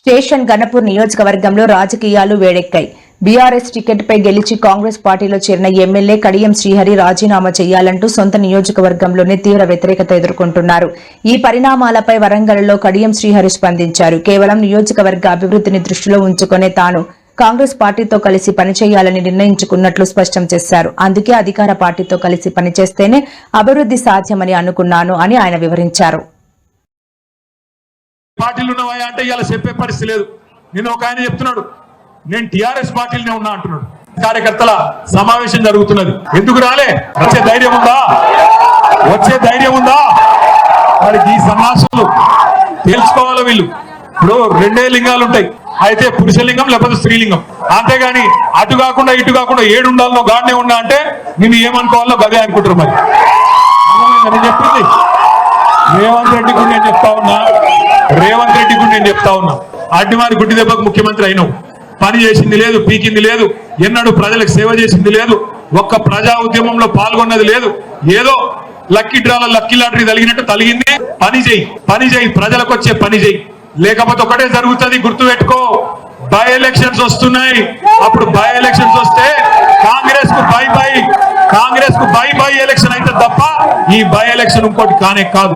Station Ganapur నియోజకవర్గంలో రాజకీయాలు వేడెక్కాయి. BRS టికెట్పై గెలిచి కాంగ్రెస్ పార్టీలో చేరిన ఎమ్మెల్యే కడియం శ్రీహరి రాజీనామా చేయాలంటూ సొంత నియోజకవర్గంలోనే తీవ్ర వ్యతిరేకత ఎదుర్కొంటున్నారు. ఈ పరిణామాలపై వరంగల్లో కడియం శ్రీహరి స్పందించారు. కేవలం నియోజకవర్గ అభివృద్ధిని దృష్టిలో ఉంచుకునే తాను కాంగ్రెస్ పార్టీతో కలిసి పనిచేయాలని నిర్ణయించుకున్నట్లు స్పష్టం చేశారు. అందుకే అధికార పార్టీతో కలిసి పనిచేస్తేనే అభివృద్ధి సాధ్యమని అనుకున్నాను అని ఆయన వివరించారు. పార్టీలు ఉన్నవా అంటే ఇలా చెప్పే పరిస్థితి లేదు. నేను ఒక ఆయన చెప్తున్నాడు నేను టిఆర్ఎస్ పార్టీలోనే ఉన్నా అంటున్నాడు. కార్యకర్తల సమావేశం జరుగుతున్నది. ఎందుకు రాలే? వచ్చే ధైర్యం ఉందా? వచ్చే ధైర్యం ఉందా? వాళ్ళకి ఈ సన్నాసులు తెలుసుకోవాలి వీళ్ళు. ఇప్పుడు రెండే లింగాలు ఉంటాయి. అయితే పురుషలింగం లేకపోతే స్త్రీలింగం అంతేగాని అటు కాకుండా ఇటు కాకుండా ఏడు ఉండాలనో గాడినే ఉన్నా అంటే నేను ఏమనుకోవాలో గదే అనుకుంటారు మరి. నేను చెప్పింది. రేవంత్ రెడ్డి కూడా నేను చెప్తా ఉన్నా. రేవంత్ రెడ్డి కూడా నేను చెప్తా ఉన్నా. అడ్డిమారి గుడ్డి దెబ్బకు ముఖ్యమంత్రి అయినావు. పని చేసింది లేదు పీకింది లేదు ఎన్నడూ ప్రజలకు సేవ చేసింది లేదు ఒక్క ప్రజా ఉద్యమంలో పాల్గొన్నది లేదు. ఏదో లక్కీ డ్రాల లక్కీ లాటరీ తగిలినట్టు తలిగింది పని చేయి పని చేయి ప్రజలకు వచ్చే పని చేయి. లేకపోతే ఒకటే జరుగుతుంది గుర్తు పెట్టుకో బై ఎలక్షన్స్ వస్తున్నాయి. అప్పుడు బై ఎలక్షన్స్ వస్తే కాంగ్రెస్కు బై బై కాంగ్రెస్కు బై బై ఎలక్షన్ అయితే తప్ప ఈ బై ఎలక్షన్ ఇంకోటి కానే కాదు.